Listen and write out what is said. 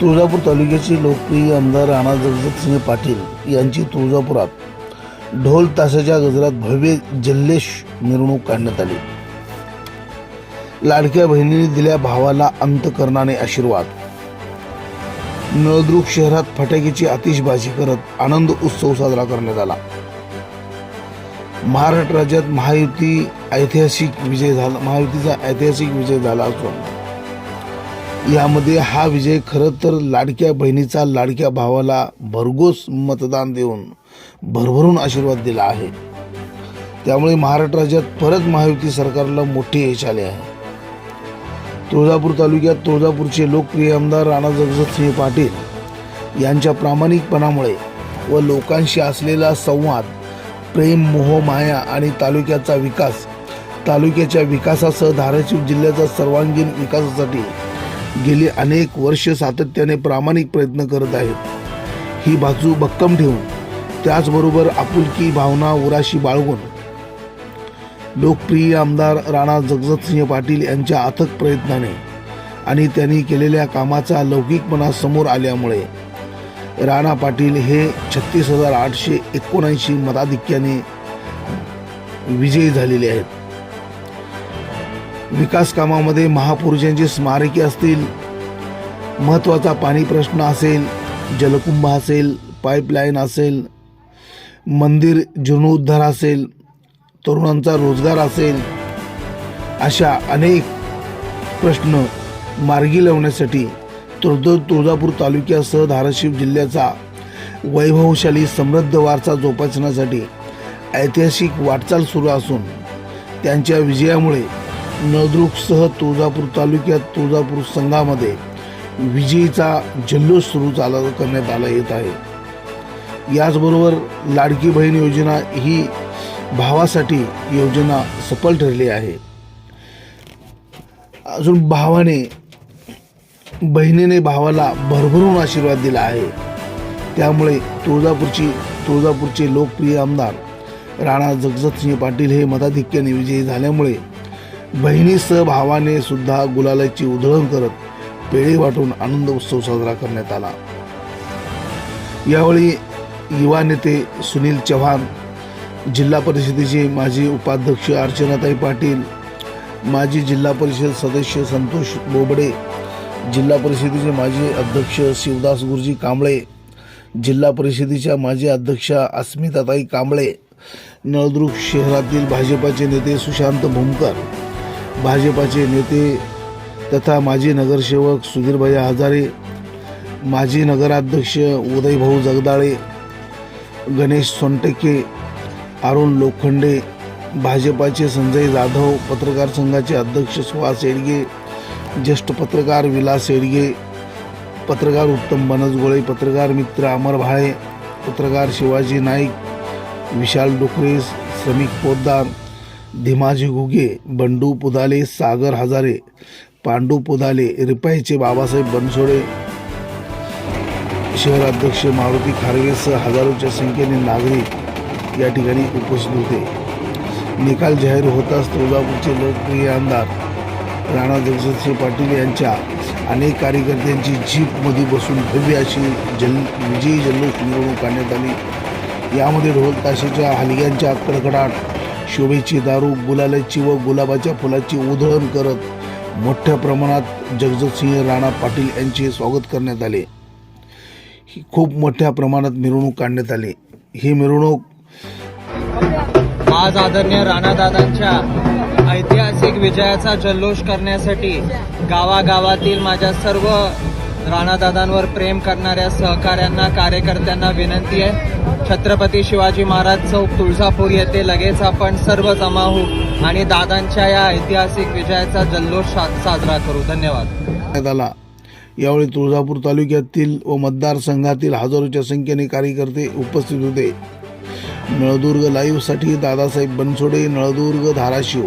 तुळजापूर तालुक्याचे लोकप्रिय आमदार राणा जगजितसिंह पाटील यांची तुळजापुरात ढोल ताशाच्या गजरात भव्य जल्लेश मिरवणूक काढण्यात आली. लाडक्या बहिणीने दिल्या भावाला अंतकरणाने आशीर्वाद. नळदुर्ग शहरात फटाक्याची आतिषबाजी करत आनंद उत्सव साजरा करण्यात आला. महाराष्ट्र राज्यात महायुती ऐतिहासिक विजय झाला महायुतीचा ऐतिहासिक विजय झाला असून यामध्ये हा विजय खरं तर लाडक्या बहिणीचा लाडक्या भावाला भरघोस मतदान देऊन भरभरून आशीर्वाद दिला आहे. त्यामुळे महाराष्ट्र राज्यात परत महायुती सरकारला मोठे यश आले आहे. तुळजापूर तालुक्यात तुळजापूरचे लोकप्रिय आमदार राणा जगजितसिंह पाटील यांच्या प्रामाणिकपणामुळे व लोकांशी असलेला संवाद प्रेम मोह माया आणि तालुक्याचा विकास तालुक्याच्या विकासासह धाराशिव जिल्ह्याचा सर्वांगीण विकासासाठी गेली अनेक वर्ष सातत्याने प्रामाणिक प्रयत्न करत आहेत. ही बाजू भक्कम ठेवून त्याचबरोबर आपुलकी भावना उराशी बाळगून. लोकप्रिय आमदार राणा जगजतसिंह पाटील यांच्या अथक प्रयत्नाने आणि त्यांनी केलेल्या कामाचा लौकिकपणा समोर आल्यामुळे राणा पाटील हे छत्तीस हजार आठशे एकोणऐंशी मताधिक्याने विजयी झालेले आहेत. विकास कामामध्ये महापुरुषांची स्मारके असतील महत्त्वाचा पाणी प्रश्न असेल जलकुंभ असेल पाईपलाईन असेल मंदिर जीर्णोद्धार असेल तरुणांचा रोजगार असेल अशा अनेक प्रश्न मार्गी लावण्यासाठी तुळज तुळजापूर तालुक्यासह धाराशिव जिल्ह्याचा वैभवशाली समृद्ध वारसा जोपासण्यासाठी ऐतिहासिक वाटचाल सुरू असून त्यांच्या विजयामुळे नळदुर्गसह तुळजापूर तालुक्यात तुळजापूर संघामध्ये विजयीचा जल्लोष सुरू चाल करण्यात आला येत आहे. याचबरोबर लाडकी बहीण योजना ही भावासाठी योजना सफल ठरली आहे. अजून भावाने बहिणीने भावाला भरभरून आशीर्वाद दिला आहे. त्यामुळे तुळजापूरची तुळजापूरचे लोकप्रिय आमदार राणा जगजतसिंह पाटील हे मताधिक्याने विजयी झाल्यामुळे बहिणीसह भावाने सुद्धा गुलालाची उधळण करत पेढे वाटून आनंद उत्सव साजरा करण्यात आला. यावेळी युवा नेते सुनील चव्हाण जिल्हा परिषदेचे माजी उपाध्यक्ष अर्चनाताई पाटील माजी जिल्हा परिषद सदस्य संतोष बोबडे जिल्हा परिषदेचे माजी अध्यक्ष शिवदास गुरुजी कांबळे जिल्हा परिषदेच्या माजी अध्यक्षा अस्मिताताई कांबळे नळदुर्ग शहरातील भाजपाचे नेते सुशांत भूमकर भाजपाचे नेते तथा माजी नगरसेवक सुधीरभाई हजारे माजी नगराध्यक्ष उदयभाऊ जगदाळे गणेश सोनटके अरुण लोखंडे भाजपाचे संजय जाधव पत्रकार संघाचे अध्यक्ष सुहास येडगे ज्येष्ठ पत्रकार विलास येडगे पत्रकार उत्तम बनसगोळे पत्रकार मित्र अमर भाळे पत्रकार शिवाजी नाईक विशाल डुकरे श्रमिक पोद्दार धीमाजी घुगे बंडू पुदाले सागर हजारे पांडू पुदाले रिपाईचे बाबासाहेब बनसोडे शहराध्यक्ष मारुती खारगेसह हजारोच्या संख्येने नागरिक या ठिकाणी उपस्थित होते. निकाल जाहीर होताच तुळजापूरचे लोकप्रिय आमदार राणा जगजितसिंह पाटील यांच्या अनेक कार्यकर्त्यांची जीपमध्ये बसून भव्य अशी जल विजयी जल्लोष निवडणूक काढण्यात आली. यामध्ये ढोल ताशेच्या हलग्यांच्या कडकडाट शोभेची दारू गुलालाची व गुलाबाच्या फुलाची उधळण करत मोठ्या प्रमाणात जगजितसिंह राणा पाटील यांचे स्वागत करण्यात आले. ही खूप मोठ्या प्रमाणात मिरवणूक काढण्यात आली. ही मिरवणूक आज आदरणीय राणादादांच्या ऐतिहासिक विजयाचा जल्लोष करण्यासाठी गावागावातील माझ्या सर्व राणादादांवर प्रेम करणाऱ्या सहकाऱ्यांना कार्यकर्त्यांना विनंती आहे. छत्रपती शिवाजी महाराज चौक तुळजापूर येथे लगेच आपण सर्व जमा होऊ आणि दादांच्या या ऐतिहासिक विजयाचा जल्लोष सा- साजरा करू. धन्यवाद. यावेळी तुळजापूर तालुक्यातील व मतदारसंघातील हजारोच्या संख्येने कार्यकर्ते उपस्थित होते. नळदुर्ग लाईव्हसाठी दादासाहेब बनसोडे नळदुर्ग धाराशिव.